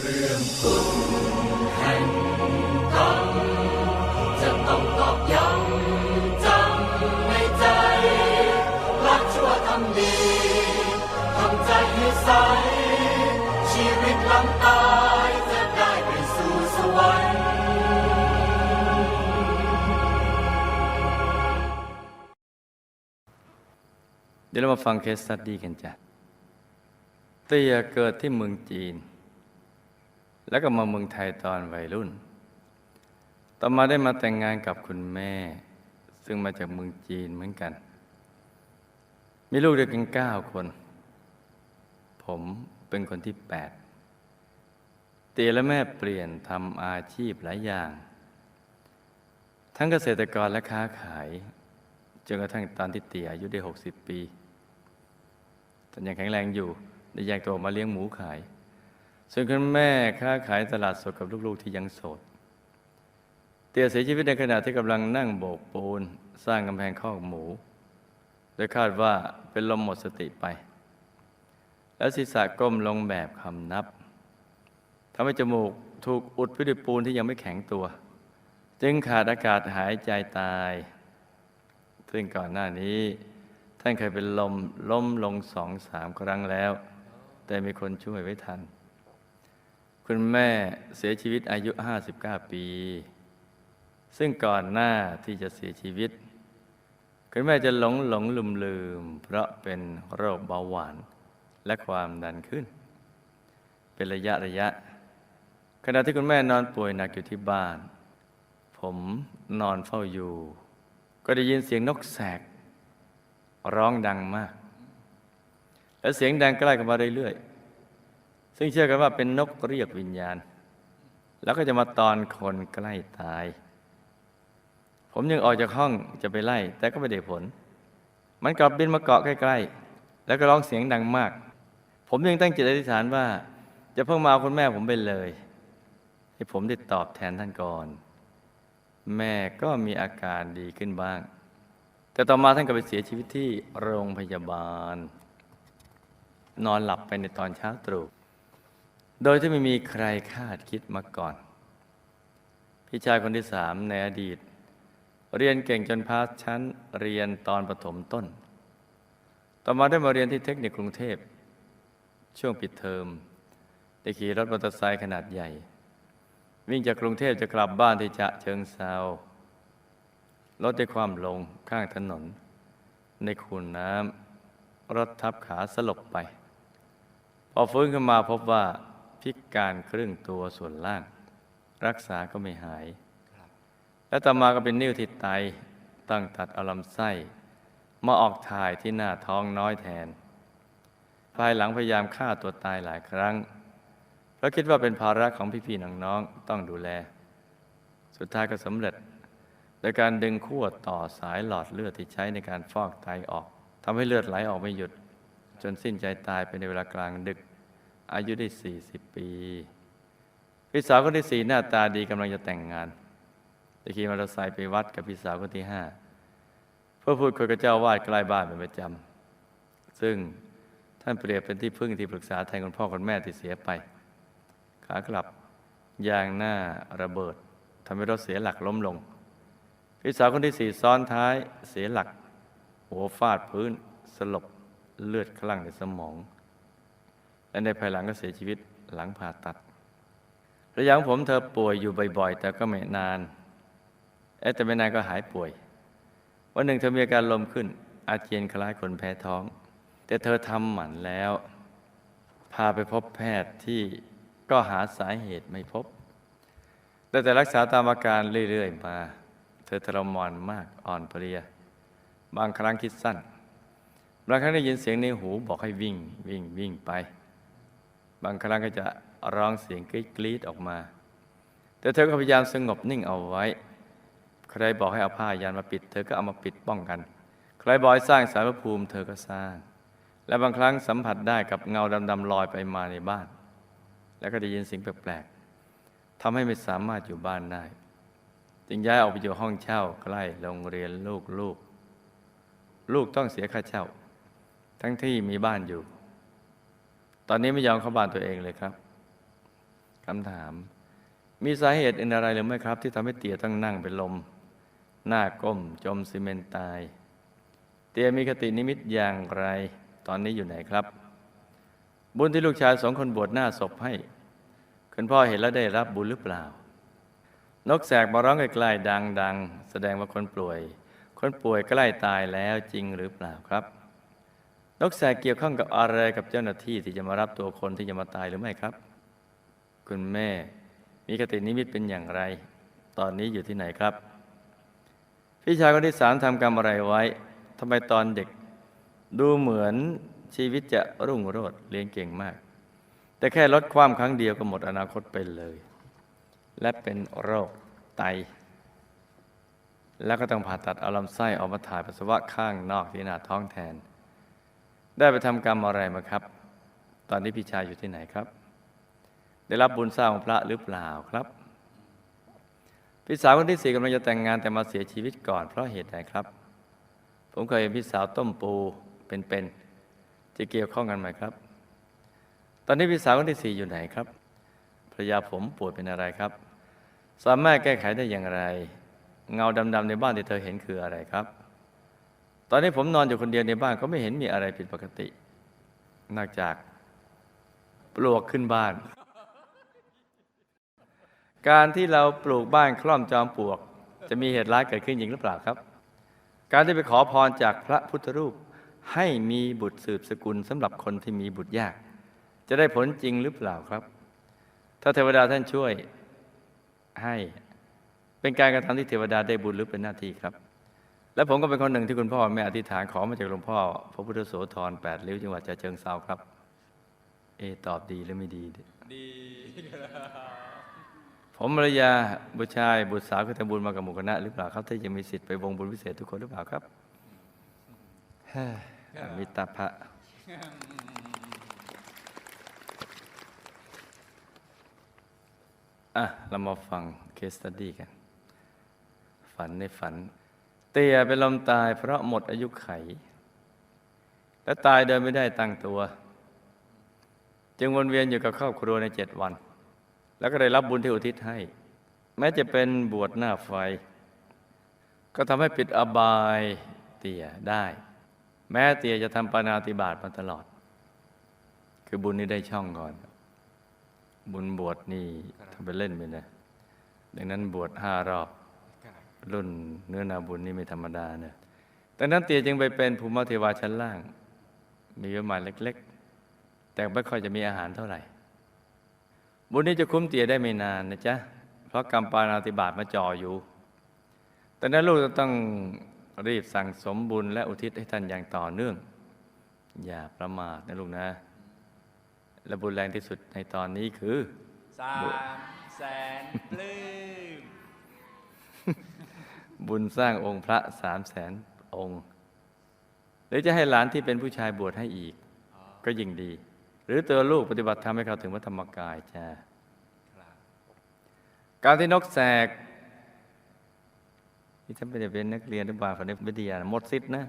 เรื่องกฎแห่งกรรมจะต้องตอกย้ำจำในใจรักชั่วทำดีทำใจให้ใสชีวิตลังตายจะได้ไปสู่สวรรค์เดี๋ยวเรามาฟังเคสสตัดดี้กันจ้ะเตียเกิดที่เมืองจีน แล้วก็มาเมืองไทยตอนวัยรุ่น ต่อมาได้มาแต่งงานกับคุณแม่ ซึ่งมาจากเมืองจีนเหมือนกัน มีลูกด้วยกันเก้าคน ผมเป็นคนที่แปดเตียและแม่เปลี่ยนทำอาชีพหลายอย่าง ทั้งเกษตรกรและค้าขายจนกระทั่งตอนที่เตียอายุได้ 60 ปีท่านยังแข็งแรงอยู่ได้แยกตัวมาเลี้ยงหมูขาย ส่วนคุณแม่ค้าขายตลาดสดกับลูกๆที่ยังโสด เตียเสียชีวิตในขณะที่กำลังนั่งโบกปูน สร้างกำแพงคอกหมู โดยคาดว่าเป็นลมหมดสติไป แล้วศีรษะก้มลงแบบคำนับทำให้จมูกถูกอุดไปด้วยปูนที่ยังไม่แข็งตัว จึงขาดอากาศหายใจตาย ซึ่งก่อนหน้านี้ ท่านเคยเป็นลมล้มลงสองสามครั้งแล้ว แต่มีคนช่วยไว้ทัน คุณแม่เสียชีวิตอายุ 59 ปี ซึ่งก่อนหน้าที่จะเสียชีวิต คุณแม่จะหลงหลงลืมลืม เพราะเป็นโรคเบาหวานและความดันขึ้น เป็นระยะระยะ ขณะที่คุณแม่นอนป่วยหนักอยู่ที่บ้าน ผมนอนเฝ้าอยู่ ก็ได้ยินเสียงนกแสก ร้องดังมาก และเสียงดังใกล้กันมาเรื่อยๆ ซึ่งเชื่อกันว่าเป็นนกเรียกวิญญาณ แล้วก็จะมาตอนคนใกล้ตาย ผมยังออกจากห้องจะไปไล่ แต่ก็ไม่ได้ผล มันกลับบินมาเกาะใกล้ๆ แล้วก็ร้องเสียงดังมาก ผมยังตั้งจิตอธิษฐานว่า จะเพิ่งมาเอาคุณแม่ผมไปเลย ให้ผมได้ตอบแทนท่านก่อน แม่ก็มีอาการดีขึ้นบ้าง แต่ต่อมาท่านก็ไปเสียชีวิตที่โรงพยาบาลนอนหลับไปในตอนเช้าตรู่ โดยที่ไม่มีใครคาดคิดมาก่อน พี่ชายคนที่สามในอดีต เรียนเก่งจนพาสชั้นเรียนตอนประถมต้น ต่อมาได้มาเรียนที่เทคนิคกรุงเทพ ช่วงปิดเทอมได้ขี่รถมอเตอร์ไซค์ขนาดใหญ่ วิ่งจากกรุงเทพจะกลับบ้านที่จะเชิงเซารถได้ความลงข้างถนน ในคูน้ำรถทับขาสลบไป พอฟื้นขึ้นมาพบว่า พิการครึ่งตัวส่วนล่าง รักษาก็ไม่หาย และต่อมาก็เป็นนิ้วที่ไตต้องตัดเอาลำไส้ มาออกถ่ายที่หน้าท้องน้อยแทน ภายหลังพยายามฆ่าตัวตายหลายครั้ง เพราะคิดว่าเป็นภาระของพี่ๆน้องๆต้องดูแล สุดท้ายก็สำเร็จโดยการดึงขั้วต่อสายหลอดเลือดที่ใช้ในการฟอกไตออกทำให้เลือดไหลออกไม่หยุด จนสิ้นใจตายไปในเวลากลางดึก อายุได้ 40 ปี พี่สาวคนที่สี่หน้าตาดีกำลังจะแต่งงานได้ขี่มอเตอร์ไซค์ไปวัดกับพี่สาวคนที่ห้าเพื่อพูดคุยกับเจ้าวาดใกล้บ้านเป็นประจำซึ่งท่านเปรียบเป็นที่พึ่งที่ปรึกษาแทนคุณพ่อคุณแม่ที่เสียไป ขากลับยางหน้าระเบิดทำให้รถเสียหลักล้มลง พี่สาวคนที่สี่ซ้อนท้ายเสียหลัก หัวฟาดพื้นสลบเลือดคลั่งในสมอง และในภายหลังก็เสียชีวิตหลังผ่าตัดระยะของผมเธอป่วยอยู่บ่อยๆ แต่ก็ไม่นานเอ๊ะแต่ไม่นานก็หายป่วย วันหนึ่งเธอมีอาการลมขึ้น อาเจียนคล้ายคนแพ้ท้อง แต่เธอทำหมันแล้ว พาไปพบแพทย์ที่ก็หาสาเหตุไม่พบ แต่แต่รักษาตามอาการเรื่อยๆมา เธอทรมานมากอ่อนเพลีย บางครั้งคิดสั้น บางครั้งได้ยินเสียงในหูบอกให้วิ่งวิ่งวิ่งไป บางครั้งก็จะร้องเสียงกรีดกรีดออกมา แต่เธอก็พยายามสงบนิ่งเอาไว้ ใครบอกให้เอาผ้ายันมาปิด เธอก็เอามาปิดป้องกัน ใครบอกให้สร้างสารพภูมิ เธอก็สร้าง และบางครั้งสัมผัสได้กับเงาดำๆลอยไปมาในบ้าน แล้วก็ได้ยินเสียงแปลกๆทำให้ไม่สามารถอยู่บ้านได้ จึงย้ายออกไปอยู่ห้องเช่าใกล้โรงเรียนลูกลูกๆลูกต้องเสียค่าเช่า ทั้งที่มีบ้านอยู่ ตอนนี้ไม่ยอมเข้าบ้านตัวเองเลยครับคำถาม มีสาเหตุอื่นอะไรหรือไม่ครับ ที่ทำให้เตียต้องนั่งเป็นลม หน้าก้มจมซีเมนตาย เตียมีคตินิมิตอย่างไร ตอนนี้อยู่ไหนครับ บุญที่ลูกชายสองคนบวชหน้าศพให้ คุณพ่อเห็นแล้วได้รับบุญหรือเปล่า นกแสกมาร้องไกลๆดัง ๆ แสดงว่าคนป่วย คนป่วยใกล้ตายแล้วจริงหรือเปล่าครับ นกแสกเกี่ยวข้องกับอะไรกับเจ้าหน้าที่ที่จะมารับตัวคนที่จะมาตายหรือไม่ครับ คุณแม่มีคตินิมิตเป็นอย่างไร ตอนนี้อยู่ที่ไหนครับ พี่ชายคนที่สามทำกรรมอะไรไว้ทำไมตอนเด็ก ดูเหมือนชีวิตจะรุ่งโรจน์เรียนเก่งมาก แต่แค่ลดความครั้งเดียวก็หมดอนาคตไปเลย และเป็นโรคไต แล้วก็ต้องผ่าตัดเอาลำไส้ออกมาถ่ายปัสสาวะข้างนอกที่หน้าท้องแทน ได้ไปทำกรรมอะไรมาครับ ตอนนี้พี่ชายอยู่ที่ไหนครับ ได้รับบุญสร้างของพระหรือเปล่าครับพี่สาวคนที่สี่กำลังจะแต่งงานแต่มาเสียชีวิตก่อนเพราะเหตุใดครับ ผมเคยเห็นพี่สาวต้มปูเป็นๆจะเกี่ยวข้องกันไหมครับ ตอนนี้พี่สาวคนที่สี่อยู่ไหนครับภรรยาผมป่วยเป็นอะไรครับ สามารถแก้ไขได้อย่างไร เงาดำๆในบ้านที่เธอเห็นคืออะไรครับ ตอนนี้ผมนอนอยู่คนเดียวในบ้านก็ไม่เห็นมีอะไรผิดปกติ นอกจากปลวกขึ้นบ้าน การที่เราปลูกบ้านคล่อมจอมปลวก จะมีเหตุร้ายเกิดขึ้นจริงหรือเปล่าครับ การที่ไปขอพรจากพระพุทธรูปให้มีบุตรสืบสกุลสำหรับคนที่มีบุตรยาก จะได้ผลจริงหรือเปล่าครับ ถ้าเทวดาท่านช่วยให้เป็นการกระทำที่เทวดาได้บุญหรือเป็นหน้าที่ครับ และผมก็เป็นคนหนึ่งที่คุณพ่อแม่อธิษฐานขอมาจากหลวงพ่อ พระพุทธโสธรแปดริ้วจังหวัดฉะเชิงเซาครับ เอะตอบดีหรือไม่ดี ดี ผมภรรยาบุตรชายบุตรสาวคือทำบุญมากับหมู่คณะหรือเปล่าครับที่จะมีสิทธิ์ไปวงบุญพิเศษทุกคนหรือเปล่าครับเฮ้ยอมิตาภะอะ เรามาฟังเคสตัดดี้กัน ฝันในฝันเตียเป็นลมตายเพราะหมดอายุไข และตายเดินไม่ได้ตั้งตัว จึงวนเวียนอยู่กับครอบครัวในเจ็ดวัน แล้วก็ได้รับบุญที่อุทิศให้ แม้จะเป็นบวชหน้าไฟ ก็ทำให้ปิดอบายเตี่ยได้ แม้เตี่ยจะทำปานาติบาตมาตลอด คือบุญนี้ได้ช่องก่อน บุญบวชนี่ทำไปเล่นไปนะดังนั้นบวชห้ารอบ รุ่นเนื้อนาบุญนี่ไม่ธรรมดาเนะดังนั้นเตียจึงไปเป็นภูมิเทวาชั้นล่าง มีวิมานเล็ก ๆ แต่ไม่ค่อยจะมีอาหารเท่าไหร่ บุญนี้จะคุ้มเตียได้ไม่นานนะจ๊ะ เพราะกรรมปานาติบาตมาจ่ออยู่ แต่นั้นลูกจะต้องรีบสั่งสมบุญและอุทิศให้ท่านอย่างต่อเนื่อง อย่าประมาทนะลูกนะ และบุญแรงที่สุดในตอนนี้คือสามแสนปลื้ม บุญสร้างองค์พระสามแสนองค์หรือจะให้หลานที่เป็นผู้ชายบวชให้อีก ก็ยิ่งดี หรือตัวลูกปฏิบัติธรรมให้เขาถึงวัดธรรมกายจ้าการที่นกแสกที่ท่านไม่ได้เป็นนักเรียนหรือบาฝันวิทยาหมดสิทธินะ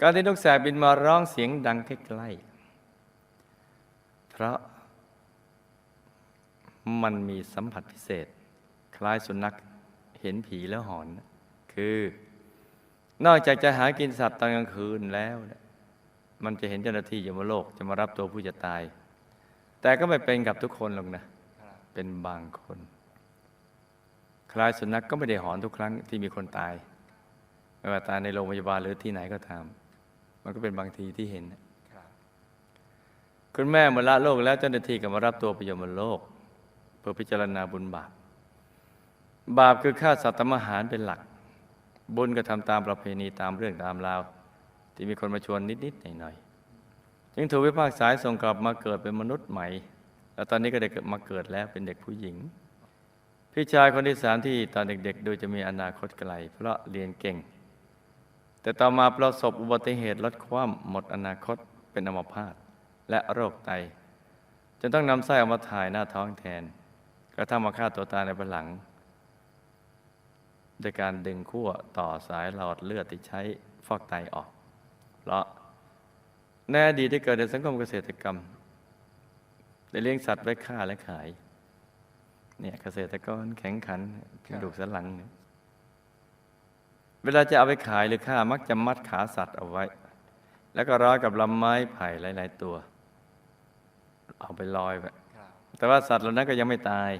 การที่นกแสกบินมาร้องเสียงดังใกล้ๆเพราะ มันมีสัมผัสพิเศษ คล้ายสุนัขเห็นผีแล้วหอน คือ นอกจากจะหากินสัตว์ตอนกลางคืนแล้วเนี่ยมันจะเห็นเจ้าหน้าที่ยมโลกจะมารับตัวผู้จะตาย แต่ก็ไม่เป็นกับทุกคนหรอกนะครับเป็นบางคน คล้ายสุนัขก็ไม่ได้หอนทุกครั้งที่มีคนตายไม่ว่าตายในโรงพยาบาลหรือที่ไหนก็ตาม มันก็เป็นบางทีที่เห็นครับคุณแม่มาละโลกแล้วเจ้าหน้าที่ก็มารับตัวไปยมโลก เพื่อพิจารณาบุญบาป บาปคือฆ่าสัตว์ทำอาหารเป็นหลัก บุญก็ทำตามประเพณีตามเรื่องตามราว ที่มีคนมาชวนนิดๆหน่อยๆจึงถูกวิพากษ์สายส่งกลับมาเกิดเป็นมนุษย์ใหม่ แล้วตอนนี้ก็ได้เกิดมาเกิดแล้วเป็นเด็กผู้หญิง พี่ชายคนที่สามที่ตอนเด็กๆ ดูจะมีอนาคตไกล เพราะเรียนเก่ง แต่ต่อมาประสบอุบัติเหตุลดความหมดอนาคตเป็นอัมพาตและโรคไตจนต้องนำไส้ออกมาถ่ายหน้าท้องแทน ระทั่งมาฆ่าตัวตายในภายหลังโดยการดึงขั้วต่อสายหลอดเลือดที่ใช้ฟอกไตออก เพราะในอดีตได้เกิดในสังคมเกษตรกรรมได้เลี้ยงสัตว์ไว้ฆ่าและขาย เนี่ยเกษตรกรแข็งขันกระดูกสันหลังเเวลาจะเอาไปขายหรือฆ่ามักจะมัดขาสัตว์เอาไว้ แล้วก็ร้อยกับลำไม้ไผ่หลาย ๆ ตัว เอาไปลอยไว้ครับ แต่ว่าสัตว์เหล่านั้นก็ยังไม่ตาย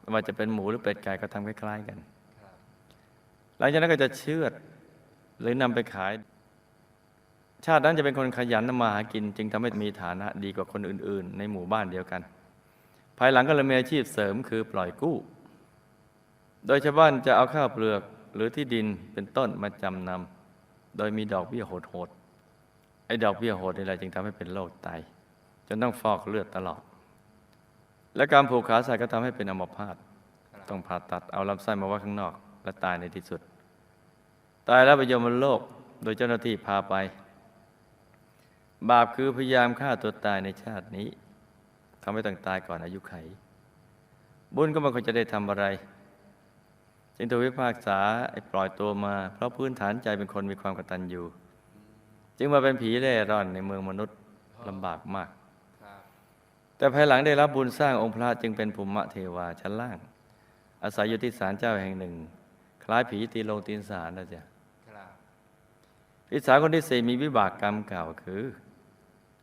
ไม่ว่าจะเป็นหมูหรือเป็ดไก่ก็ทำคล้ายๆกัน หลังจากนั้นก็จะเชือดหรือนำไปขาย ชาตินั้นจะเป็นคนขยันทำมาหากิน จึงทำให้มีฐานะดีกว่าคนอื่น ๆ ในหมู่บ้านเดียวกัน ภายหลังก็เลยมีอาชีพเสริมคือปล่อยกู้ โดยชาวบ้านจะเอาข้าวเปลือกหรือที่ดินเป็นต้นมาจำนำโดยมีดอกเบี้ยโหดๆไอ้ดอกเบี้ยโหดนี่แหละจึงทำให้เป็นโรคไตจนต้องฟอกเลือดตลอด และการผูกขาสัตว์ก็ทำให้เป็นอัมพาตต้องผ่าตัดเอาลำไส้มาไว้ข้างนอก และตายในที่สุด ตายแล้วไปยมโลก โดยเจ้าหน้าที่พาไป บาปคือพยายามฆ่าตัวตายในชาตินี้ทำให้ต้องตายก่อนอายุไข บุญก็ไมันควรจะได้ทำอะไร จึงถูกพิพากษาปล่อยตัวมา เพราะพื้นฐานใจเป็นคนมีความกตัญญูจึงมาเป็นผีเร่ร่อนในเมืองมนุษย์ลำบากมาก แต่ภายหลังได้รับบุญสร้างองค์พระจึงเป็นภูมิเทวาชั้นล่าง อาศัยอยู่ที่ศาลเจ้าแห่งหนึ่ง คล้ายผีตีลงตีนศาลนะจ๊ะครับพิสาวคนที่สี่มีวิบากกรรมเก่าคือ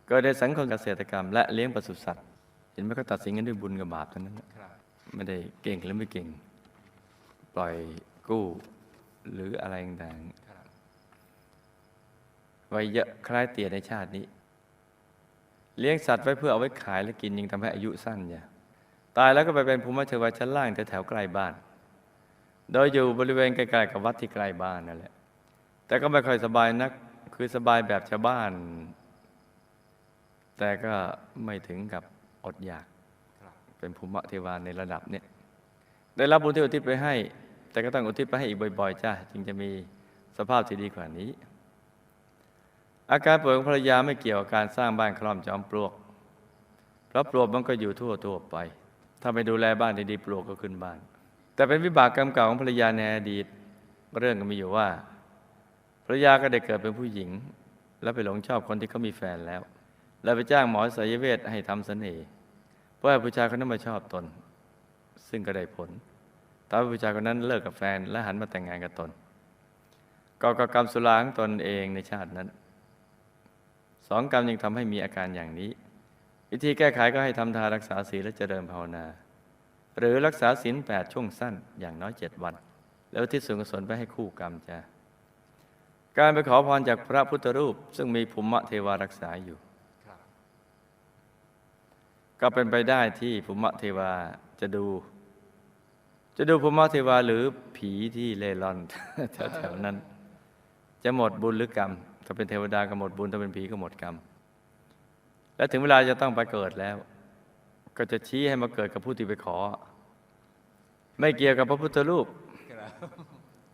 เกิดในสังคมเกษตรกรรม และเลี้ยงปศุสัตว์ เห็นไหมเขาตัดสินกันด้วยบุญกับบาปเท่านั้นนะครับไม่ได้เก่งหรือไม่เก่ง ปล่อยกู้หรืออะไรต่างครับๆไว้เยอะคล้ายเตี่ยในชาตินี้ เลี้ยงสัตว์ไว้เพื่อเอาไว้ขายและกินยังทำให้อายุสั้นอย่าตายแล้วก็ไปเป็นภูมิเทวาชั้นล่างแถวๆใกล้บ้าน โดยอยู่บริเวณใกล้ๆกับวัดที่ใกล้บ้านนั่นแหละ แต่ก็ไม่ค่อยสบายนัก คือสบายแบบชาวบ้าน แต่ก็ไม่ถึงกับอดอยาก เป็นภูมิเทวาในระดับเนี้ยได้รับบุญที่อุทิศไปให้ แต่ก็ต้องอุทิศไปให้อีกบ่อยๆจ้าจึงจะมีสภาพที่ดีกว่านี้ อาการป่วยของภรรยาไม่เกี่ยวกับการสร้างบ้านคล่อมจอมปลวก เพราะปลวกมันก็อยู่ทั่วทั่วไป ถ้าไม่ดูแลบ้านดีๆปลวกก็ขึ้นบ้าน แต่เป็นวิบากกรรมเก่าของภรรยาในอดีต เรื่องก็มีอยู่ว่าภรรยาก็ได้เกิดเป็นผู้หญิง แล้วไปหลงชอบคนที่เขามีแฟนแล้ว แล้วไปจ้างหมอสายเวทให้ทำเสน่ห์ เพื่อให้ผู้ชายคนนั้นมาชอบตน ซึ่งก็ได้ผลทำให้ผู้ชายคนนั้นเลิกกับแฟนและหันมาแต่งงานกับตนก่อกับกรรมสุราของตนเองในชาตินั้น สองกรรมยังทำให้มีอาการอย่างนี้ วิธีแก้ไขก็ให้ทำทานรักษาศีลและเจริญภาวนา หรือรักษาศีลแปดช่วงสั้นอย่างน้อยเจ็ดวัน แล้วที่ส่วนกุศลไปให้คู่กรรมจ้าการไปขอพรจากพระพุทธรูป ซึ่งมีภูมิเทวารักษาอยู่ ก็เป็นไปได้ที่ภูมิเทวาจะดู จะดูภูมิเทวาหรือผีที่เล่ร่อนแถวๆนั้น จะหมดบุญหรือกรรม ถ้าเป็นเทวดาก็หมดบุญ ถ้าเป็นผีก็หมดกรรม และถึงเวลาจะต้องไปเกิดแล้ว ก็จะชี้ให้มาเกิดกับผู้ที่ไปขอ ไม่เกี่ยวกับพระพุทธรูป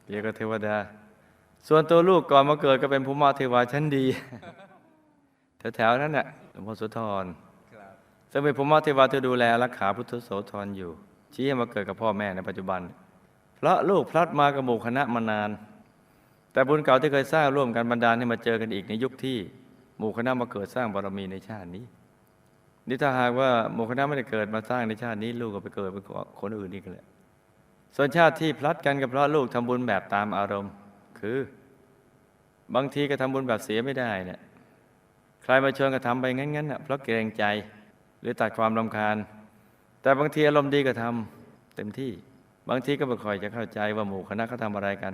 เกี่ยวกับเทวดา ส่วนตัวลูกก่อนมาเกิดก็เป็นภูมิเทวาชั้นดีแถวๆนั้นน่ะหลวงพ่อโสุธรครับซึ่งเป็นภูมิเทวาที่ดูแลรักษาพุทธโสธรอยู่ ชี้ให้มาเกิดกับพ่อแม่ในปัจจุบัน เพราะลูกพลัดมากับหมู่คณะมานาน แต่บุญเก่าที่เคยสร้างร่วมกันบันดาลให้มาเจอกันอีกในยุคที่หมู่คณะมาเกิดสร้างบารมีในชาตินี้ นี่ถ้าหากว่าหมู่คณะไม่ได้เกิดมาสร้างในชาตินี้ ลูกก็ไปเกิดเป็นคนอื่นนี่กันแหละส่วนชาติที่พลัดกันก็เพราะลูกทำบุญแบบตามอารมณ์ คือบางทีก็ทำบุญแบบเสียไม่ได้เนี่ยใครมาชวนก็ทำไปงั้นๆน่ะเพราะเกรงใจหรือตัดความรำคาญ แต่บางทีอารมณ์ดีก็ทำเต็มที่ บางทีก็ไม่ค่อยจะเข้าใจว่าหมู่คณะเขาทำอะไรกัน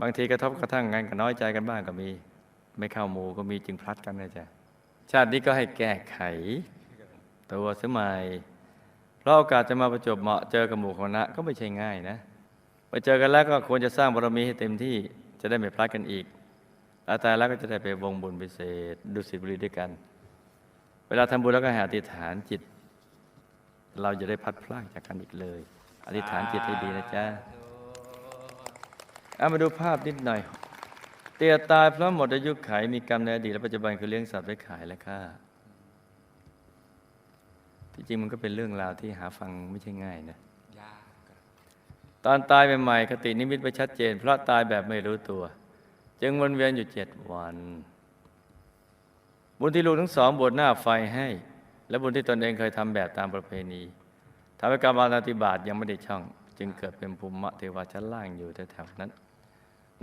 บางทีกระทบกระทั่งกันก็น้อยใจกันบ้างก็มี ไม่เข้าหมู่ก็มีจึงพลัดกันนะจ๊ะชาตินี้ก็ให้แก้ไข ตัวสมัยเพราะโอกาสจะมาประจบเหมาะเจอกับหมู่คณะก็ไม่ใช่ง่ายนะไปเจอกันแล้วก็ควรจะสร้างบารมีให้เต็มที่จะได้ไม่พลาดกันอีกแล้วตายแล้วก็จะได้ไปวงบุญพิเศษดุสิตบุรีด้วยกัน เวลาทำบุญแล้วก็ห้อธิษฐานจิต เราจะได้พัดพลากจากกันอีกเลย อธิษฐานจิตให้ดีนะจ๊ะ เอามาดูภาพนิดหน่อย เตียตายเพราะหมดอายุไขมีกรรมในอดีตและปัจจุบันคือเลี้ยงสัตว์ไว้ขายและฆ่าที่จริงมันก็เป็นเรื่องราวที่หาฟังไม่ใช่ง่ายนะยากครับตอนตายใหม่ๆคตินิมิตไม่ชัดเจน เพราะตายแบบไม่รู้ตัว จึงวนเวียนอยู่เจ็ดวัน บุญที่ลูกทั้งสองบวชหน้าไฟให้ และบุญที่ตนเองเคยทำแบบตามประเพณีทำให้กรรมอาธิบาตยังไม่ได้ช่อง จึงเกิดเป็นภูมิเทวาชั้นล่างอยู่แถวๆนั้น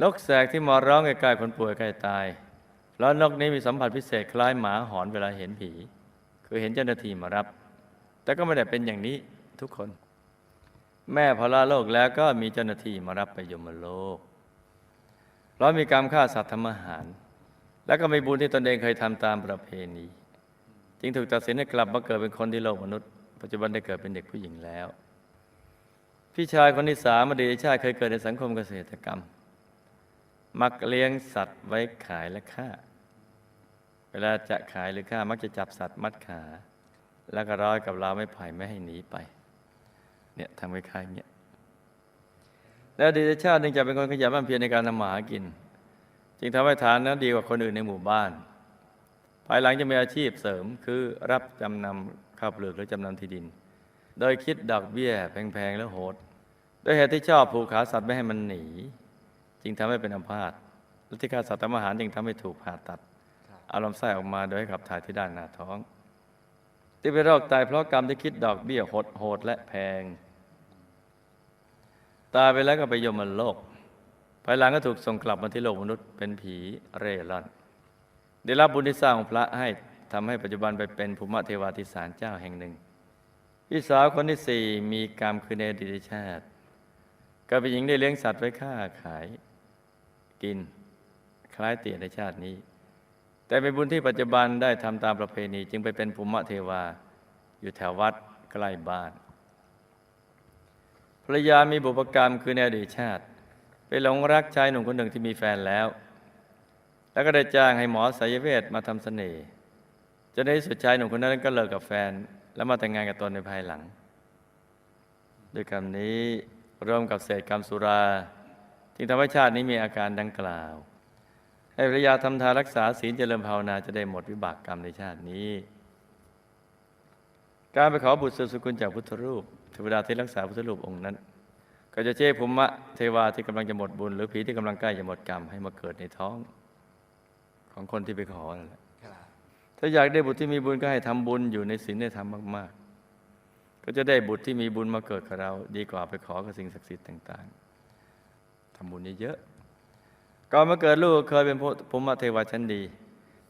นกแสกที่มาร้องใกล้ๆคนป่วยใกล้ตาย แล้วนกนี้มีสัมผัสพิเศษคล้ายหมาหอนเวลาเห็นผี คือเห็นเจ้าหน้าที่มารับ แต่ก็ไม่ได้เป็นอย่างนี้ทุกคน แม่พลาโลกแล้วก็มีเจ้าหน้าที่มารับไปยมโลกเรามีกรรมฆ่าสัตว์ทำอาหาร แล้วก็มีบุญที่ตนเองเคยทำตามประเพณี จึงถูกตัดสินให้กลับมาเกิดเป็นคนที่โลกมนุษย์ ปัจจุบันได้เกิดเป็นเด็กผู้หญิงแล้ว พี่ชายคนที่สามอดีตชาติเคยเกิดในสังคมเกษตรกรรม มักเลี้ยงสัตว์ไว้ขายและฆ่า เวลาจะขายหรือฆ่ามักจะจับสัตว์มัดขา แล้วก็ร้อยกับราวไม้ไผ่ไม่ให้หนีไป เนี่ยทำคล้ายเงี้ยแล้วดีชาติเนื่งจากเป็นคนขยันมั่นเพียรในการทำมาหากิน จึงทำให้ฐานนั้นดีกว่าคนอื่นในหมู่บ้าน ภายหลังจะมีอาชีพเสริมคือรับจำนำข้าวเปลือกหรือจำนำที่ดิน โดยคิดดอกเบี้ยแพงๆและโหดโดยเหตุที่ชอบผูกขาสัตว์ไม่ให้มันหนี จึงทำให้เป็นอัมพาตและที่ฆ่าสัตว์ทำอาหารจึงทำให้ถูกผ่าตัดเอาลำไส้ออกมาโดยให้ขับถ่ายที่ด้านหน้าท้อง ที่เป็นโรคตายเพราะกรรมที่คิดดอกเบี้ยโหดโหดและแพง ตายไปแล้วก็ไปยมโลกภายหลังก็ถูกส่งกลับมาที่โลกมนุษย์เป็นผีเร่ร่อน ได้รับบุญที่สร้างของพระให้ทำให้ปัจจุบันไปเป็นภูมิเทวาธิสารเจ้าแห่งหนึ่งพี่สาวคนที่สี่มีกรรมคือในอดีตชาติ ก็เป็นหญิงได้เลี้ยงสัตว์ไว้ฆ่าขาย กิน คล้ายเตี่ยในชาตินี้ แต่เป็นบุญที่ปัจจุบันได้ทำตามประเพณีจึงไปเป็นภูมิเทวา อยู่แถววัดใกล้บ้านภรรยามีบุพกรรมคือในอดีตชาติ ไปหลงรักชายหนุ่มคนหนึ่งที่มีแฟนแล้ว แล้วก็ได้จ้างให้หมอสายเวทมาทำเสน่ห์จนในที่สุดชายหนุ่มคนนั้นก็เลิกกับแฟน แล้วมาแต่งงานกับตนในภายหลัง ด้วยกรรมนี้รวมกับเศษกรรมสุรา จึงทำให้ชาตินี้มีอาการดังกล่าว ให้ภรรยาทำทานรักษาศีลเจริญภาวนาจะได้หมดวิบากกรรมในชาตินี้ การไปขอบุตรสืบสกุลจากพุทธรูปเทวดาที่รักษาพุทธรูปองค์นั้น ก็จะเจ้ภูมิะเทวาที่กำลังจะหมดบุญ หรือผีที่กำลังใกล้จะหมดกรรมให้มาเกิดในท้องของคนที่ไปขอนั่นแหละถ้าอยากได้บุตรที่มีบุญก็ให้ทำบุญอยู่ในศีลได้ทำมาก ๆ ก็จะได้บุตรที่มีบุญมาเกิดกับเรา ดีกว่าไปขอกับสิ่งศักดิ์สิทธิ์ต่าง ๆ ทำบุญเยอะๆก่อนมาเกิดลูกเคยเป็นภูมิเทวาชั้นดี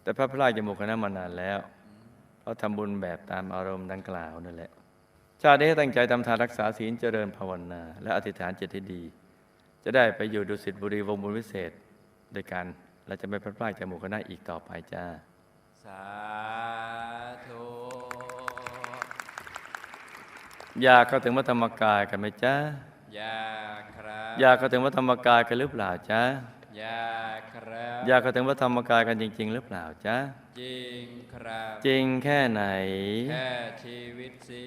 แต่พระพลาดจมูกคณะมานานแล้วเพราะทำบุญแบบตามอารมณ์ดังกล่าวนั่นแหละชาตินี้ให้ตั้งใจทำทานรักษาศีลเจริญภาวนา และอธิษฐานจิตที่ดี จะได้ไปอยู่ดุสิตบุรีวงบุญวิเศษด้วยกันและจะไม่พลาดพลาดจากหมู่คณะอีกต่อไปจ้า สาธุอยากเข้าถึงวัดธรรมกายกันไหมจ๊ะ ยาครับอยากเข้าถึงวัดธรรมกายกันหรือเปล่าจ๊ะยาครับอยากเข้าถึงวัดธรรมกายกันจริง ๆ หรือเปล่าจ๊ะจริงครับ จริงแค่ไหน แค่ชีวิตสิ